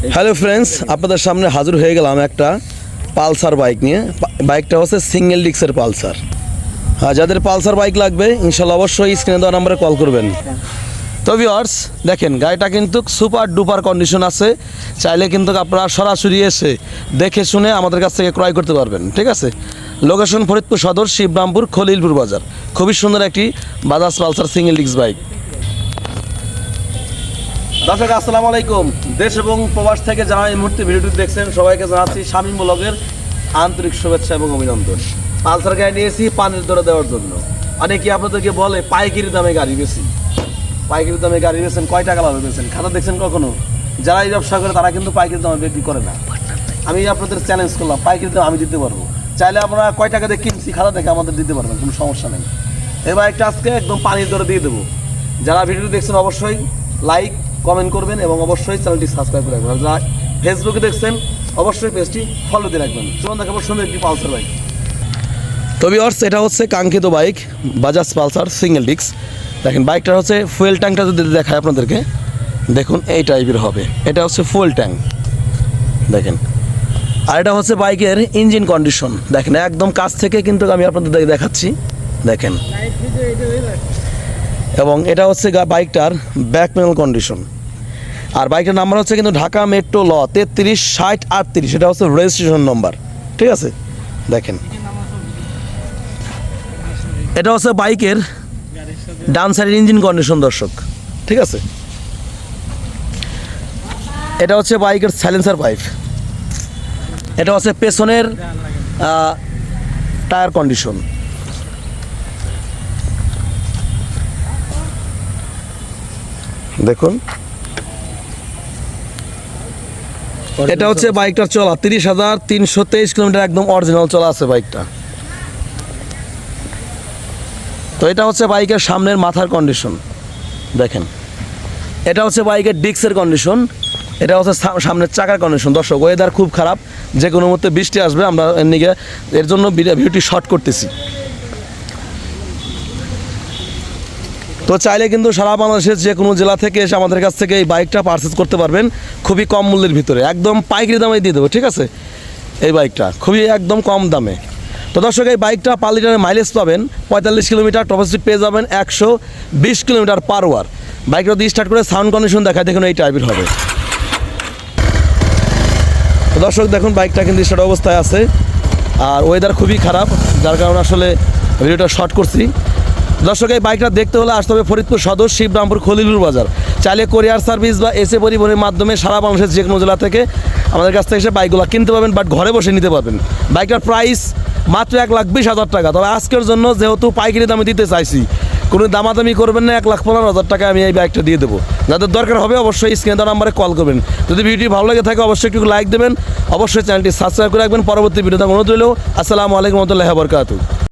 Hello friends আপনাদের সামনে হাজির হয়ে গেলাম একটা পালসার বাইক নিয়ে। বাইকটা হচ্ছে সিঙ্গেল ডিক্সের পালসার। হ্যাঁ যাদের পালসার বাইক লাগবে, ইনশাল্লাহ অবশ্যই স্ক্রিনে দেওয়া নাম্বারে কল করবেন। তো ভিওয়ার্স দেখেন, গাড়িটা কিন্তু সুপার ডুপার কন্ডিশন আছে। চাইলে কিন্তু আপনারা সরাসরি এসে দেখে শুনে আমাদের কাছ থেকে ক্রয় করতে পারবেন, ঠিক আছে? লোকেশন ফরিদপুর সদর, শিবরামপুর, খলিলপুর বাজার। খুবই সুন্দর একটি বাজাজ পালসার সিঙ্গেল ডিক্স বাইক দর্শক, আসসালামু আলাইকুম। দেশ এবং প্রবাস থেকে যারা এই মুহূর্তে ভিডিওটি দেখছেন, সবাইকে জানাচ্ছি স্বামী আন্তরিক শুভেচ্ছা এবং অভিনন্দন। পালসার গাড়ি নিয়েছি পানির দরে দেওয়ার জন্য। অনেকে আপনাদেরকে বলে, পাইকারি দামে গাড়ি বেশি পাইকারি দামে গাড়ি বেছেন কয় টাকা লাভে বেছেন খাতা দেখছেন কখনো? যারা এই ব্যবসা করে, তারা কিন্তু পাইকারি দামে বিক্রি করে না। আমি আপনাদের চ্যালেঞ্জ করলাম, পাইকারি দাম আমি দিতে পারব। চাইলে আমরা কয় টাকা দিয়ে কিনছি, খাতা দেখে আমাদের দিতে পারবেন, কোনো সমস্যা নেই। এবার একটা আজকে একদম পানির দরে দিয়ে দেবো। যারা ভিডিওটি দেখছেন, অবশ্যই লাইক কমেন্ট করবেন এবং অবশ্যই চ্যানেলটি সাবস্ক্রাইব করে রাখবেন। যারা ফেসবুকে দেখছেন, অবশ্যই পেজটি ফলো দিয়ে রাখবেন। চলুন দেখাবো সুন্দর একটি পালসার বাইক তবে অর্স এটা হচ্ছে কাঙ্ক্ষিত বাইক বাজাজ পালসার সিঙ্গেল ডিক্স দেখেন বাইকটার হচ্ছে ফুয়েল ট্যাঙ্কটা যদি দেখায় আপনাদেরকে, দেখুন এই টাইপের হবে। এটা হচ্ছে ফুয়েল ট্যাঙ্ক দেখেন, আর এটা হচ্ছে বাইকের ইঞ্জিন কন্ডিশন দেখেন, একদম কাছ থেকে কিন্তু আমি আপনাদের দেখাচ্ছি। দেখেন। এবং এটা হচ্ছে বাইকটার ব্যাক প্যানেল কন্ডিশন আর বাইকটার নাম্বার হচ্ছে কিন্তু ঢাকা মেট্রো ল তেত্রিশ, ষাট, আটত্রিশ। এটা হচ্ছে রেজিস্ট্রেশন নম্বর ঠিক আছে? দেখেন। এটা হচ্ছে বাইকের ডান সাইডের ইঞ্জিন কন্ডিশন দর্শক। ঠিক আছে? এটা হচ্ছে বাইকের সাইলেন্সার পাইপ এটা হচ্ছে পেছনের টায়ার কন্ডিশন দেখুন। এটা হচ্ছে বাইকটার চলা, তিরিশ হাজার তিনশো তেইশ কিলোমিটার একদম অরিজিনাল চলা আছে বাইকটা। তো এটা হচ্ছে বাইকের সামনের মাথার কন্ডিশন দেখেন। এটা হচ্ছে বাইকের ডিক্সের কন্ডিশন এটা হচ্ছে সামনের চাকার কন্ডিশন দর্শক ওয়েদার খুব খারাপ যে কোনো মুহূর্তে বৃষ্টি আসবে, আমরা এর নিকে এর জন্য ভিডিও- ভিডিওটি শর্ট করতেছি। তো চাইলে কিন্তু সারা বাংলাদেশের যে কোনো জেলা থেকে এসে আমাদের কাছ থেকে এই বাইকটা পারচেস করতে পারবেন খুবই কম মূল্যের ভিতরে। একদম পাইকারি দামে দিয়ে দেবো, ঠিক আছে? এই বাইকটা খুবই একদম কম দামে। তো দর্শক, এই বাইকটা পার লিটারের মাইলেজ পাবেন, পঁয়তাল্লিশ কিলোমিটার টপ স্পিড পেয়ে যাবেন একশো বিশ কিলোমিটার পার ওয়ার বাইকটা দিয়ে স্টার্ট করে সাউন্ড কন্ডিশন দেখায়, দেখুন এই টাইপের হবে। তো দর্শক, দেখুন বাইকটা কিন্তু স্টার্ট অবস্থায় আছে, আর ওয়েদার খুবই খারাপ, যার কারণে আসলে ভিডিওটা শর্ট করছি। দর্শক, এই বাইকটা দেখতে হলে আসতে হবে ফরিদপুর সদর, শিবরামপুর খলিলুর বাজার। চাইলে কোরিয়ার সার্ভিস বা এসে পরিবহনের মাধ্যমে সারা বাংলাদেশের যে কোনো জেলা থেকে আমাদের কাছ থেকে এসে বাইকগুলো কিনতে পারবেন বাট ঘরে বসে নিতে পারবেন। বাইকটার প্রাইস মাত্র এক লাখ বিশ হাজার টাকা। তবে আজকের জন্য যেহেতু পাইকারি দামে দিতে চাইছি, কোনো দামাদামি করবেন না, এক লাখ পনেরো হাজার টাকা আমি এই বাইকটা দিয়ে দেবো। যাদের দরকার হবে অবশ্যই স্ক্রিনে দেওয়া নাম্বারে কল করবেন। যদি ভিডিওটি ভালো লাগে থাকে অবশ্যই একটু লাইক দেবেন। অবশ্যই চ্যানেলটি সাবস্ক্রাইব করে রাখবেন। পরবর্তী ভিডিওতে অনুরোধ রইল। আসসালামু আলাইকুম রহমতুল্লাহ বরকাতু